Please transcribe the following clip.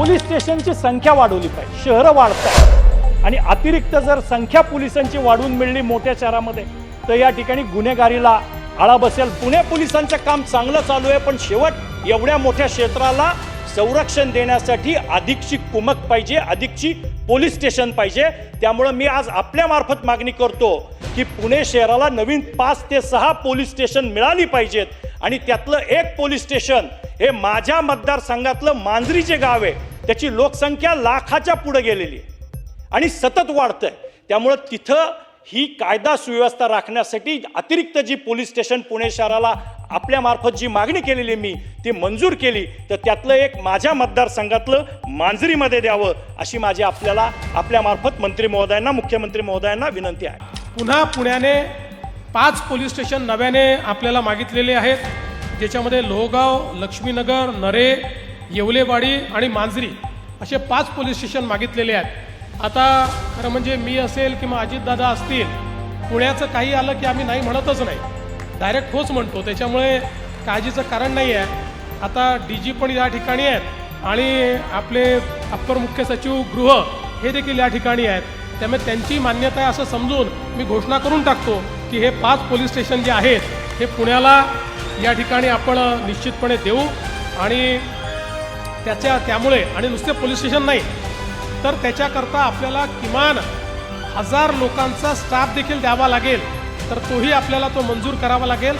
Police स्टेशनची संख्या वाढवली पाहिजे. शहरं वाढतात आणि अतिरिक्त जर संख्या पोलिसांची वाढवून मिळली मोठ्या शहरामध्ये तर या ठिकाणी गुन्हेगारीला आळा बसेल. पुणे पोलिसांचं काम चांगलं चालू आहे पण शेवट एवढ्या मोठ्या क्षेत्राला संरक्षण देण्यासाठी अधिकची कुमक पाहिजे अधिकची पोलीस स्टेशन पाहिजे. त्यामुळं मी आज आपल्या मार्फत मागणी करतो की पुणे शहराला नवीन पाच ते सहा पोलीस स्टेशन मिळाली पाहिजेत. आणि त्यातलं एक पोलीस स्टेशन हे माझ्या मतदारसंघातलं मांजरी जे गाव आहे. त्याची लोकसंख्या लाखाच्या पुढे गेलेली आहे. आणि सतत वाढतं आहे त्यामुळं तिथं ही कायदा सुव्यवस्था राखण्यासाठी अतिरिक्त जी पोलीस स्टेशन पुणे शहराला आपल्यामार्फत जी मागणी केलेली मी ती मंजूर केली तर त्यातलं एक माझ्या मतदारसंघातलं मांजरीमध्ये द्यावं अशी माझी आपल्याला आपल्यामार्फत मंत्री महोदयांना मुख्यमंत्री महोदयांना विनंती आहे. पुन्हा पुण्याने पाच पोलीस स्टेशन नव्याने आपल्याला मागितलेले आहेत. ज्याच्यामध्ये लोहगाव लक्ष्मीनगर नरे येवलेवाडी आणि मांजरी असे पाच पोलीस स्टेशन मागितलेले आहेत. आता खरं म्हणजे मी असेल किंवा अजितदादा असतील पुण्याचं काही आलं की आम्ही नाही म्हणतच नाही. डायरेक्ट होच म्हणतो. त्याच्यामुळे काळजीचं कारण नाही आहे. आता डी जी पण या ठिकाणी आहेत आणि आपले अप्पर मुख्य सचिव गृह हे देखील या ठिकाणी आहेत. त्यामुळे त्यांची मान्यता आहे असं समजून मी घोषणा करून टाकतो की हे पाच पोलीस स्टेशन जे आहेत हे पुण्याला या ठिकाणी आपण निश्चितपणे देऊ आणि त्याच्या त्यामुळे आणि नुसते पोलीस स्टेशन नाही तर त्याच्याकरता आपल्याला किमान हजार लोकांचा स्टाफ देखील द्यावा लागेल. तर तोही आपल्याला तो मंजूर करावा लागेल.